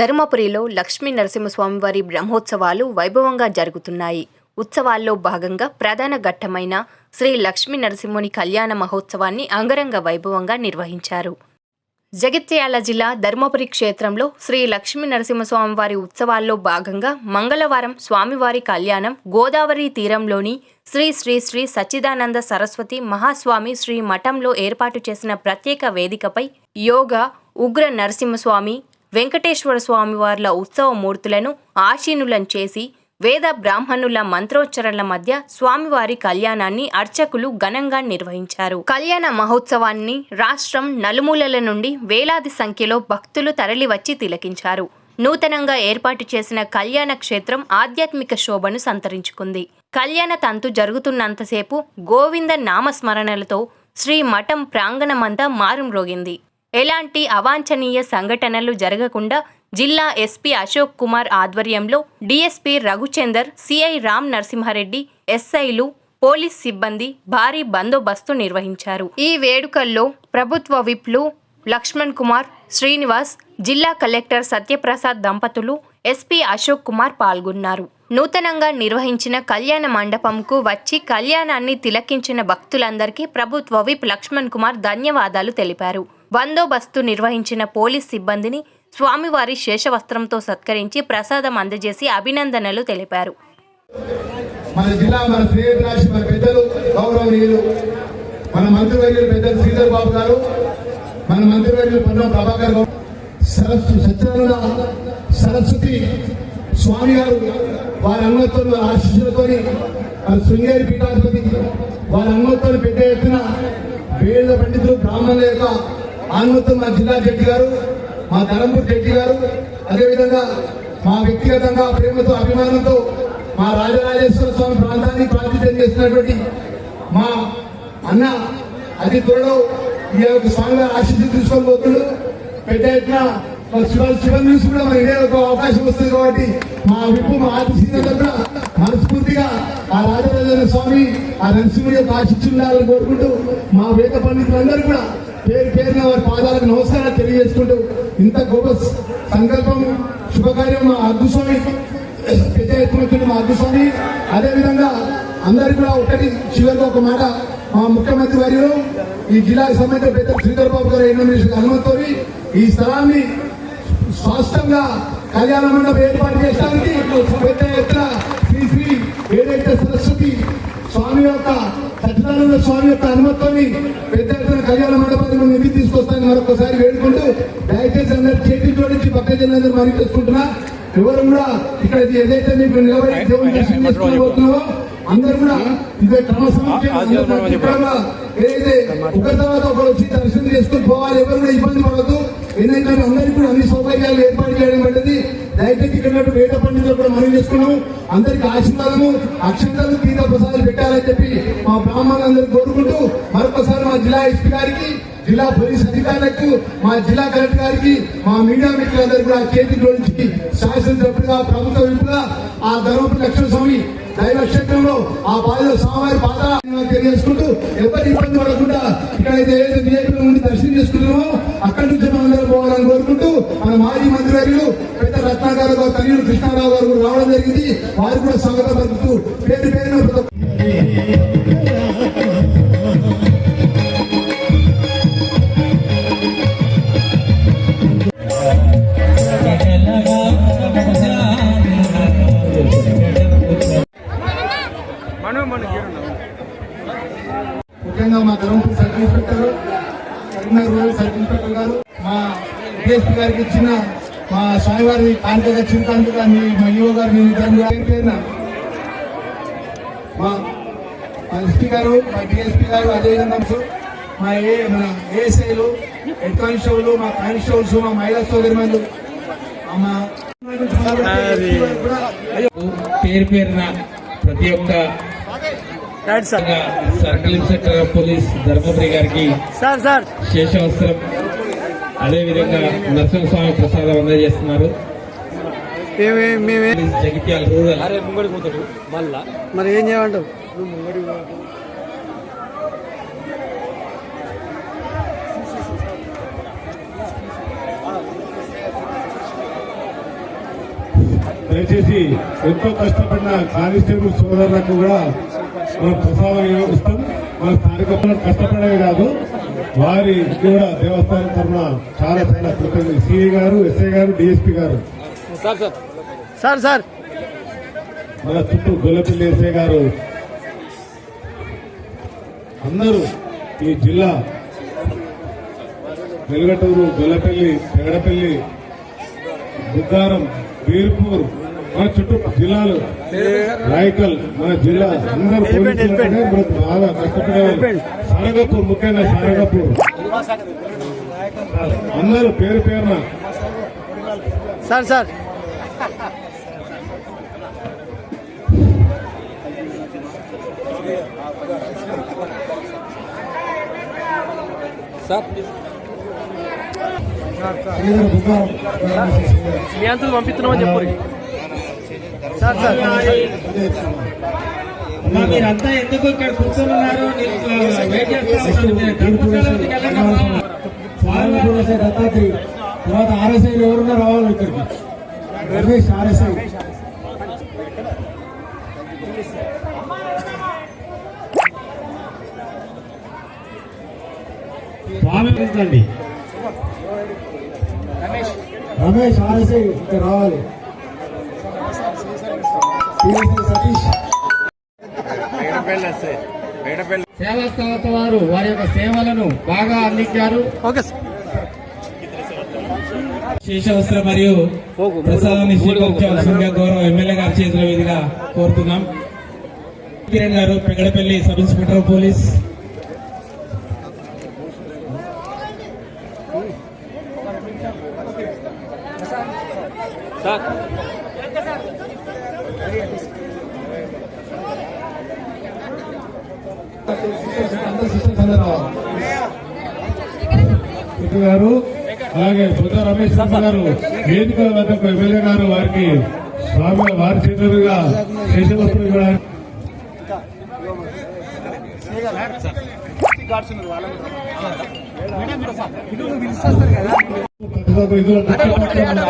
ధర్మపురిలో లక్ష్మీ నరసింహస్వామివారి బ్రహ్మోత్సవాలు వైభవంగా జరుగుతున్నాయి. ఉత్సవాల్లో భాగంగా ప్రధాన ఘట్టమైన శ్రీ లక్ష్మీ నరసింహుని కళ్యాణ మహోత్సవాన్ని అంగరంగ వైభవంగా నిర్వహించారు. జగిత్యాల జిల్లా ధర్మపురి క్షేత్రంలో శ్రీ లక్ష్మీ నరసింహస్వామివారి ఉత్సవాల్లో భాగంగా మంగళవారం స్వామివారి కళ్యాణం గోదావరి తీరంలోని శ్రీ శ్రీ శ్రీ సచ్చిదానంద సరస్వతి మహాస్వామి శ్రీ మఠంలో ఏర్పాటు చేసిన ప్రత్యేక వేదికపై యోగా ఉగ్ర నరసింహస్వామి వెంకటేశ్వర స్వామివార్ల ఉత్సవ మూర్తులను ఆశీనులను చేసి వేద బ్రాహ్మణుల మంత్రోచ్చరణల మధ్య స్వామివారి కళ్యాణాన్ని అర్చకులు ఘనంగా నిర్వహించారు. కళ్యాణ మహోత్సవాన్ని రాష్ట్రం నలుమూలల నుండి వేలాది సంఖ్యలో భక్తులు తరలివచ్చి తిలకించారు. నూతనంగా ఏర్పాటు చేసిన కళ్యాణ క్షేత్రం ఆధ్యాత్మిక శోభను సంతరించుకుంది. కళ్యాణ తంతు జరుగుతున్నంతసేపు గోవింద నామస్మరణలతో శ్రీ మఠం ప్రాంగణమంతా మారుమ్రోగింది. ఎలాంటి అవాంఛనీయ సంఘటనలు జరగకుండా జిల్లా ఎస్పీ అశోక్ కుమార్ ఆధ్వర్యంలో డీఎస్పీ రఘుచందర్ సిఐ రామ్ నరసింహారెడ్డి ఎస్ఐలు పోలీస్ సిబ్బంది భారీ బందోబస్తు నిర్వహించారు. ఈ వేడుకల్లో ప్రభుత్వ విప్లు లక్ష్మణ్ కుమార్ శ్రీనివాస్ జిల్లా కలెక్టర్ సత్యప్రసాద్ దంపతులు ఎస్పీ అశోక్ కుమార్ పాల్గొన్నారు. నూతనంగా నిర్వహించిన కళ్యాణ మండపంకు వచ్చి కళ్యాణాన్ని తిలకించిన భక్తులందరికీ ప్రభుత్వ విప్ లక్ష్మణ్ కుమార్ ధన్యవాదాలు తెలిపారు. బందోబస్తు నిర్వహించిన పోలీస్ సిబ్బందిని స్వామివారి శేషవస్త్రంతో సత్కరించి ప్రసాదం అందజేసి అభినందనలు తెలిపారు. మన జిల్లా మన శ్రేయభిలాషి మన పెద్దలు గౌరవనీయులు మన మంత్రివర్యులు పెద్దలు శ్రీధర్ బాబు గారు మన మంత్రివర్యులు పొన్నం ప్రభాకర్ గౌడ్ సరస్సు సత్యనారాయణ సరస్వతి స్వామి గారు వారి అనుమతులు ఆశీస్సులతో మన శృంగేరి పీఠాధిపతి వారి అనుమతులు పెద్ద ఎత్తున వేద పండితులు బ్రాహ్మణుల యొక్క అనుమతులు మా జిల్లా జడ్జి గారు మా ధరంపూర్ జడ్జి గారు అదేవిధంగా మా వ్యక్తిగతంగా ప్రేమతో అభిమానంతో మా రాజరాజేశ్వర స్వామి ప్రాంతాన్ని ప్రాతినిధ్యం చేసినటువంటి మా అన్న అతి త్వరలో ఈ యొక్క స్వామి ఆశీస్సు తీసుకొని పోతుడు పెద్ద ఎత్తున శివ శివ న్యూస్ కూడా మన ఇదే ఒక అవకాశం వస్తుంది కాబట్టి మా విప్పు మా ఆర్టీసీ కూడా మనస్ఫూర్తిగా ఆ రాజరాజేశ్వర స్వామి ఆ నరసింహుడి యొక్క ఆశించుండాలని కోరుకుంటూ మా వేద పండితులందరూ కూడా పేరు పేరున వారి పాదాలకు నమస్కారాలు తెలియజేసుకుంటూ ఇంత గొప్ప సంకల్పం శుభకార్యం మా అద్దుస్వామి పెద్ద ఎత్తున మా అద్దుస్వామి అదేవిధంగా అందరికీ కూడా ఒకటి చివరిలో ఒక మాట మా ముఖ్యమంత్రి వర్యులు ఈ జిల్లాకు సంబంధించిన పెద్ద శ్రీధర్ బాబు గారు ఎన్నో అనుమతితో ఈ స్థలాన్ని స్పష్టంగా కళ్యాణ మండపం ఏర్పాటు చేయడానికి పెద్ద ఎత్తున శ్రీ శ్రీ ఏదైతే సరస్వతి స్వామి యొక్క సత్యనారాయణ స్వామి యొక్క అనుమతితో పెద్ద ఎత్తున కళ్యాణ మండపాన్ని మనం ఎన్ని తీసుకొస్తానని మరొకసారి వేడుకుంటూ దయచేసి అందరు చేతి జోడించి పక్క జిల్లా మరి చేసుకుంటున్నా. ఎవరు కూడా ఇక్కడ ఏదైతే మీకు నిలబడి దేవుని దర్శనం చేసుకుని పోతున్నామో అందరూ కూడా ఇదే క్రమసంఖ్యంగా ఏదైతే ఒకరి తర్వాత ఒకరు వచ్చి దర్శనం చేసుకుని పోవాలి ఎవరు కూడా ఇబ్బంది పడదు ఎందుకంటే అందరికీ కూడా అన్ని సౌకర్యాలు ఏర్పాటు చేయడం పడ్డది దయచేసి ఇక్కడ వేట పండితులు కూడా మనం చేసుకున్నాం అందరికి ఆశీర్వాదము అక్షంతలు తీర్థ ప్రసాదాలు పెట్టాలని చెప్పి మా బ్రాహ్మణులందరూ కోరుకుంటూ మరొకసారి మా జిల్లా ఎస్పీ గారికి జిల్లా పోలీస్ అధికారులకు మా జిల్లా కలెక్టర్ గారికి మా మీడియా మిత్రులందరూ కూడా చేతి జోడించి శాసనసభ్యులుగా ప్రభుత్వ విపుగా ఆ ధర్మపు లక్ష్మణ స్వామి దైవ క్షేత్రంలో ఆ బాధలో స్వామివారి పాత తెలియజేసుకుంటూ ఎవరి ఇబ్బంది పడకుండా ఇక్కడైతే ఏదైతే బీజేపీ నుండి దర్శనం చేసుకుంటున్నామో అక్కడి నుంచి మనం అందరం పోవాలని కోరుకుంటూ మన మాజీ మంత్రివర్యులు పెద్ద రత్నాకర్ గారు తల్లి కృష్ణారావు గారు రావడం జరిగింది. వారు కూడా స్వాగతం పలుకుతూ పేరు పేరున డిఎస్పీ గారికి ఇచ్చిన మా స్వామివారి చిన్న కానుకగా మీ మా యువ గారు మీ ఇద్దరు పేరున మా మా ఎస్పీ గారు మా డిఎస్పీ గారు అదేవిధంగా మా ఏ మన ఏఎస్ఐలు హెడ్ కానిస్టేబుల్ మా కానిస్టేబుల్స్ మా మహిళా సోదరిమణులు మా కూడా పేరు పేరున ప్రతి ఒక్క సర్కిల్ ఇన్స్పెక్టర్ పోలీస్ ధర్మపురి గారికి శేషవస్త్రం అదేవిధంగా నరసింహస్వామి ప్రసాదం అందజేస్తున్నారు. మేమే మేమే. Police Jagtial rural. మరి ఏం చేయమంటావు? దయచేసి ఎంతో కష్టపడిన కానిస్టేబుల్ సోదరులకు కూడా మనం ప్రసాదం ఇస్తాం మన స్థానిక ప్రజలు కష్టపడేవి కాదు వారి కూడా దేవస్థానం తరఫున చాలా చాలా కృతజ్ఞతలు. సిఐ గారు ఎస్ఐ గారు డిఎస్పీ గారు. Sir sir. Sir sir. మన చుట్టూ గొల్లపల్లి ఎస్ఐ గారు అందరూ ఈ జిల్లా వెలుగటూరు గొల్లపల్లి పెగడపల్లి బుద్దారం బీర్పూర్ మన చుట్టూ జిల్లాలు. రాయకల్ మన జిల్లా అందరూ పోలీసులు బాగా కష్టపడేవాళ్ళు సారగపూర్ ముఖ్యంగా సారగపూర్. అందరూ పేరు పేరున. Sir sir. సార్. మీ అంతలు పంపిస్తున్నామని చెప్పు సార్ సార్ అమ్మా, మీరంతా ఎందుకు ఇక్కడ కూర్చొని ఉన్నారు వెయిట్. దత్తాత్రి తర్వాత ఆర్ఎస్ఐ ఎవరున్నా రావాలి ఇక్కడికి. రమేష్ ఆర్ఎస్ఐ. స్వామి రమేష్ ఆర్ఎస్ఐ ఇక్కడ రావాలి. సేవా సంస్థ వారు వారి యొక్క సేవలను బాగా అందించారు. శేషవస్త్ర మరియు ప్రసాదాన్ని స్వీకరించవలసిందిగా గౌరవ ఎమ్మెల్యే గారి చేతుల మీదుగా కోరుతున్నాం. కిరణ్ గారు పెగడపల్లి సబ్ ఇన్స్పెక్టర్ పోలీస్. గారు అలాగే బుద్ధ రమేష్ గారు వేదిక వద్దకు ఎమ్మెల్యే గారు వారికి స్వామి వారి చేతులుగా శేషవస్త్రం కూడా పాత్ర